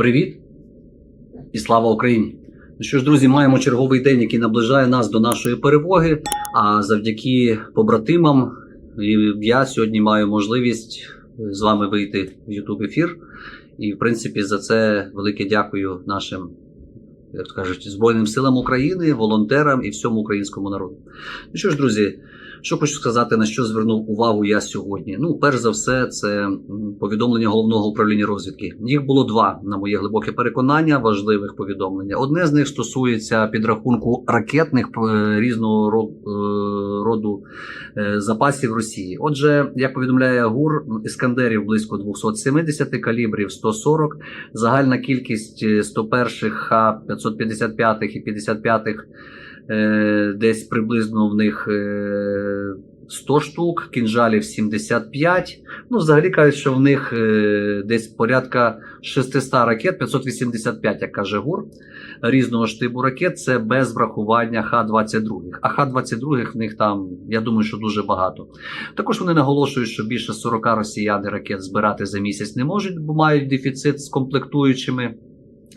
Привіт і слава Україні! Ну що ж, друзі, маємо черговий день, який наближає нас до нашої перемоги. А завдяки побратимам я сьогодні маю можливість з вами вийти в YouTube ефір. І, в принципі, за це велике дякую нашим, як то кажуть, Збройним силам України, волонтерам і всьому українському народу. Ну що ж, друзі, що хочу сказати, на що звернув увагу я сьогодні. Ну, перш за все, це повідомлення головного управління розвідки. Їх було два, на моє глибоке переконання, важливих повідомлення. Одне з них стосується підрахунку ракетних е, різного е, роду е, запасів Росії. Отже, як повідомляє ГУР, іскандерів близько 270 калібрів, 140. Загальна кількість е, 101 Х-555 і 55 е, десь приблизно в них е, 100 штук, кінжалів 75. Ну, взагалі кажуть, що в них е, десь порядка 600 ракет, 585, як каже ГУР, різного штибу ракет. Це без врахування Х-22. А Х-22 в них там, я думаю, що дуже багато. Також вони наголошують, що більше 40 росіян ракет збирати за місяць не можуть, бо мають дефіцит з комплектуючими.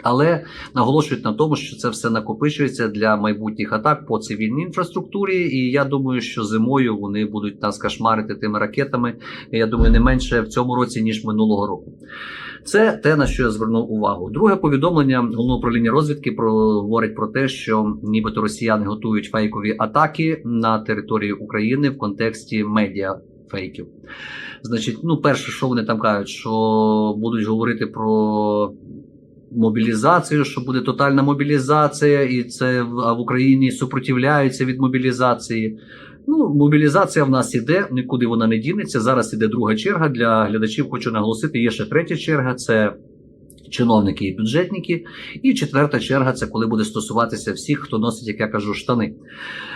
Але наголошують на тому, що це все накопичується для майбутніх атак по цивільній інфраструктурі. І я думаю, що зимою вони будуть нас кошмарити тими ракетами. Я думаю, не менше в цьому році ніж минулого року. Це те, на що я звернув увагу. Друге повідомлення головного управління розвідки про говорить про те, що нібито росіяни готують фейкові атаки на території України в контексті медіа фейків. Значить, ну перше, що вони там кажуть, що будуть говорити про мобілізацію, що буде тотальна мобілізація, і це в- Україні супротивляються від мобілізації. Ну, мобілізація в нас іде, нікуди вона не дінеться. Зараз іде друга черга для глядачів. Хочу наголосити, є ще третя черга. Це чиновники і бюджетники. І четверта черга це коли буде стосуватися всіх, хто носить, як я кажу, штани.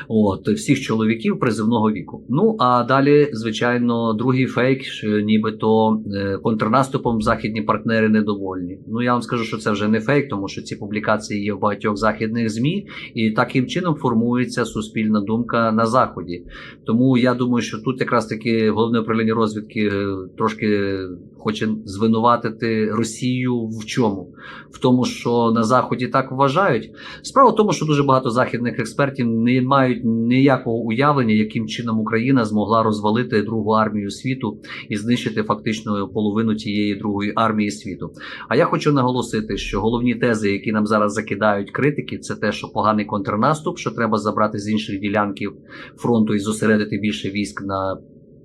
От всіх чоловіків призивного віку. Ну а далі, звичайно, другий фейк, що нібито е, контрнаступом західні партнери недовольні. Ну я вам скажу, що це вже не фейк, тому що ці публікації є в багатьох західних змі, і таким чином формується суспільна думка на заході. Тому я думаю, що тут якраз таки головне управління розвідки е, трошки хоче звинуватити Росію в чому? В тому, що на заході так вважають. Справа в тому, що дуже багато західних експертів не мають ніякого уявлення, яким чином Україна змогла розвалити другу армію світу і знищити фактично половину тієї другої армії світу. А я хочу наголосити, що головні тези, які нам зараз закидають критики, це те, що поганий контрнаступ, що треба забрати з інших ділянків фронту і зосередити більше військ на.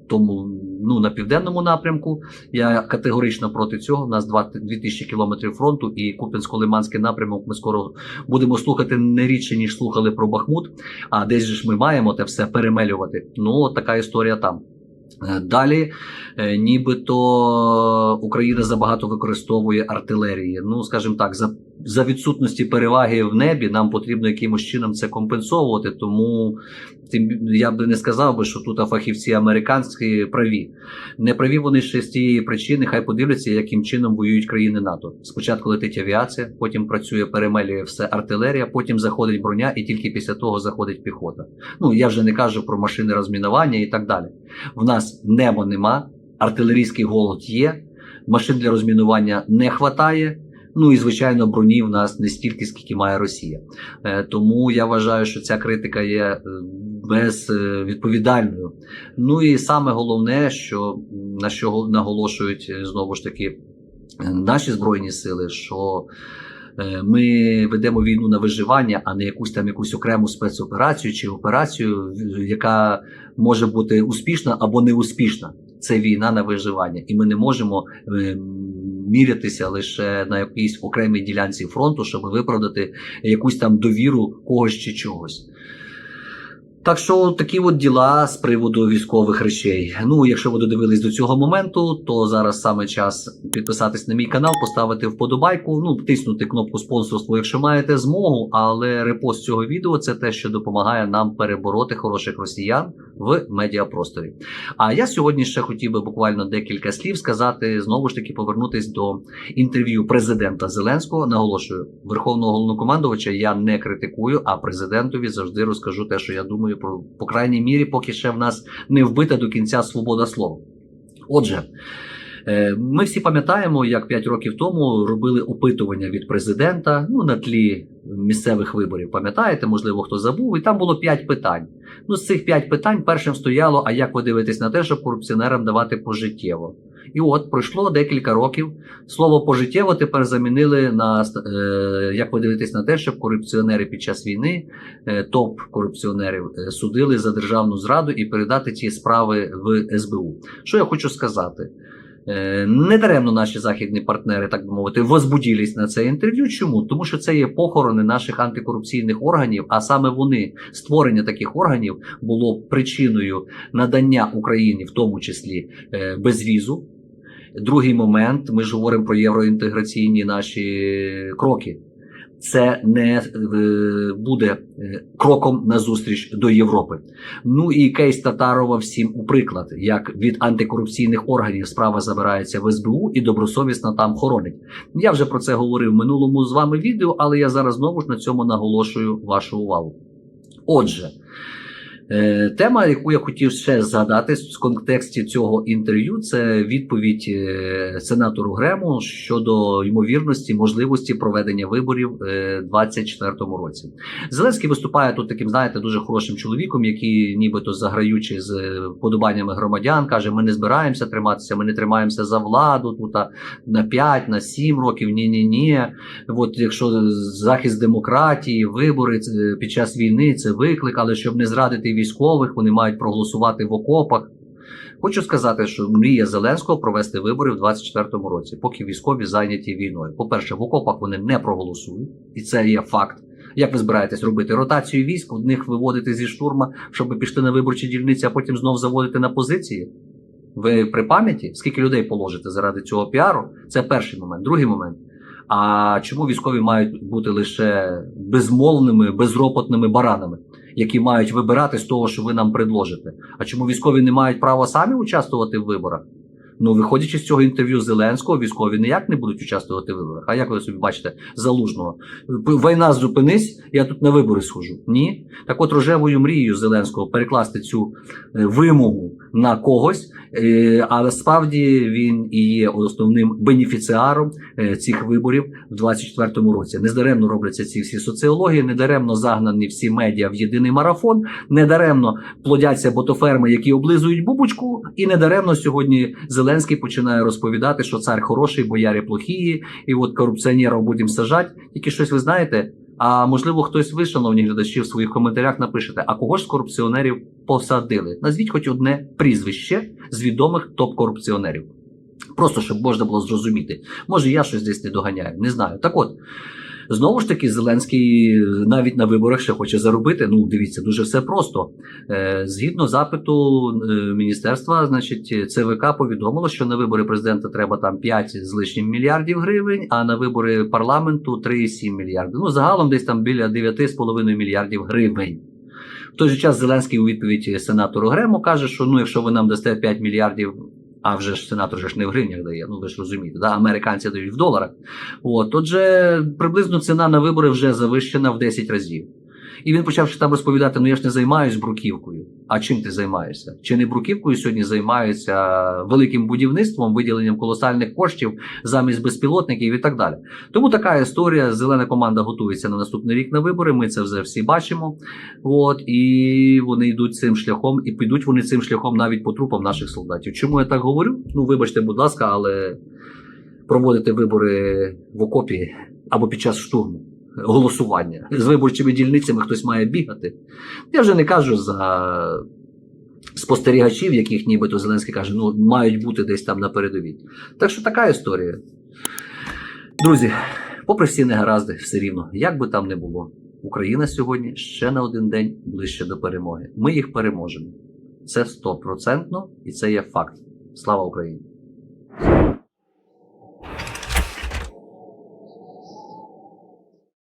Тому ну на південному напрямку я категорично проти цього. У нас 2000 кілометрів фронту і Куп'янсько-Лиманський напрямок. Ми скоро будемо слухати не рідше ніж слухали про Бахмут. А десь ж ми маємо те все перемелювати. Ну от така історія там. Е, Далі, е, нібито Україна забагато використовує артилерії. Ну, скажімо так, за, за відсутності переваги в небі нам потрібно якимось чином це компенсовувати. Тому тим я би не сказав би, що тут фахівці американські праві. Не праві вони ще з тієї причини, хай подивляться, яким чином воюють країни НАТО. Спочатку летить авіація, потім працює, перемелює все артилерія, потім заходить броня, і тільки після того заходить піхота. Ну я вже не кажу про машини розмінування і так далі. В нас небо нема, артилерійський голод є, машин для розмінування не хватає. Ну і звичайно, броні в нас не стільки, скільки має Росія. Е, тому я вважаю, що ця критика є е, безвідповідальною. Ну і саме головне, що на що наголошують е, знову ж таки е, наші збройні сили, що е, ми ведемо війну на виживання, а не якусь там якусь окрему спецоперацію чи операцію, яка може бути успішна або неуспішна. Це війна на виживання, і ми не можемо е, мірятися лише на якійсь окремій ділянці фронту, щоб виправдати якусь там довіру когось чи чогось. Так що такі от діла з приводу військових речей. Ну, якщо ви додивились до цього моменту, то зараз саме час підписатись на мій канал, поставити вподобайку, ну, тиснути кнопку спонсорства, якщо маєте змогу. Але репост цього відео це те, що допомагає нам перебороти хороших росіян в медіапросторі. А я сьогодні ще хотів би буквально декілька слів сказати, знову ж таки, повернутись до інтерв'ю президента Зеленського. Наголошую, верховного головнокомандувача я не критикую, а президентові завжди розкажу те, що я думаю про по крайній мірі, поки ще в нас не вбита до кінця свобода слова. Отже. Е, Ми всі пам'ятаємо, як 5 років тому робили опитування від президента ну, на тлі місцевих виборів. Пам'ятаєте, можливо, хто забув, і там було 5 питань. Ну, з цих 5 питань першим стояло: а як ви дивитесь на те, щоб корупціонерам давати пожиттєво? І от пройшло декілька років. Слово пожиттєво тепер замінили на е, як ви дивитесь на те, щоб корупціонери під час війни, е, топ корупціонерів, е, судили за державну зраду і передати ці справи в СБУ. Що я хочу сказати? Е, Недаремно наші західні партнери, так би мовити, возбуділись на це інтерв'ю. Чому? Тому що це є похорони наших антикорупційних органів, а саме вони, створення таких органів, було причиною надання Україні, в тому числі е, безвізу. Другий момент, ми ж говоримо про євроінтеграційні наші кроки. Це не е, буде кроком кроком назустріч до Європи. Ну і кейс Татарова всім у приклад, як від антикорупційних органів справа забирається в СБУ і добросовісно там хоронить. Я вже про це говорив в минулому з вами відео, але я зараз знову ж на цьому наголошую вашу увагу. Отже. Е, Тема, яку я хотів ще згадати в контексті цього інтерв'ю, це відповідь е, сенатору Грему щодо ймовірності можливості проведення виборів е, у 2024 році. Зеленський виступає тут таким, знаєте, дуже хорошим чоловіком, який, нібито заграючи з подобаннями громадян, каже: ми не збираємося триматися, ми не тримаємося за владу тут на 5, на 7 років. Ні, ні, ні. От якщо захист демократії, вибори під час війни це виклик, але щоб не зрадити військових, вони мають проголосувати в окопах. Хочу сказати, що мрія Зеленського провести вибори в 2024 році, поки військові зайняті війною. По-перше, в окопах вони не проголосують, і це є факт. Як ви збираєтесь робити ротацію військ, одних виводити зі штурма, щоб пішли на виборчі дільниці, а потім знов заводити на позиції? Ви при пам'яті, скільки людей положите заради цього піару? Це перший момент. Другий момент. А чому військові мають бути лише безмовними, безропотними баранами, які мають вибирати з того, що ви нам предложите? А чому військові не мають права самі участвувати в виборах? Ну, виходячи з цього інтерв'ю Зеленського, військові ніяк не будуть участвувати в виборах. А як ви собі бачите залужного? Війна зупинись, я тут на вибори схожу. Ні. Так от рожевою мрією Зеленського перекласти цю е, вимогу на когось, е, але справді він і є основним бенефіціаром е, цих виборів в 2024 році. Нездаремно робляться ці всі соціології, недаремно загнані всі медіа в єдиний марафон, недаремно плодяться ботоферми, які облизують бубочку, і недаремно сьогодні Зеленський починає розповідати, що цар хороший, бояри плохії, і от корупціонерів будемо сажати. Тільки щось ви знаєте. А можливо, хтось ви, шановні глядачі, в своїх коментарях напишете, а кого ж з корупціонерів посадили? Назвіть хоч одне прізвище з відомих топ-корупціонерів. Просто щоб можна було зрозуміти. Може, я щось десь не доганяю, не знаю. Так от, знову ж таки, Зеленський навіть на виборах ще хоче заробити. Ну, дивіться, дуже все просто. Е, Згідно запиту е, міністерства, значить, ЦВК повідомило, що на вибори президента треба там 5 з лишнім мільярдів гривень, а на вибори парламенту 3,7 мільярди. Ну, загалом десь там біля 9,5 мільярдів гривень. В той же час Зеленський у відповідь сенатору Грему каже, що ну, якщо ви нам дасте 5 мільярдів, а вже ж сенатор же ж не в гривнях дає, ну ви ж розумієте, да? американці дають в доларах. От, отже, приблизно ціна на вибори вже завищена в 10 разів. І він почав там розповідати: ну я ж не займаюсь бруківкою. А чим ти займаєшся? Чи не бруківкою сьогодні займаються великим будівництвом, виділенням колосальних коштів замість безпілотників і так далі. Тому така історія. Зелена команда готується на наступний рік на вибори. Ми це вже всі бачимо. От і вони йдуть цим шляхом, і підуть вони цим шляхом навіть по трупам наших солдатів. Чому я так говорю? Ну вибачте, будь ласка, але проводити вибори в окопі або під час штурму. Голосування з виборчими дільницями хтось має бігати. Я вже не кажу за спостерігачів, яких нібито Зеленський каже, ну мають бути десь там на передовій. Так що така історія. Друзі, попри всі негаразди, все рівно, як би там не було, Україна сьогодні ще на один день ближче до перемоги. Ми їх переможемо. Це стопроцентно і це є факт. Слава Україні!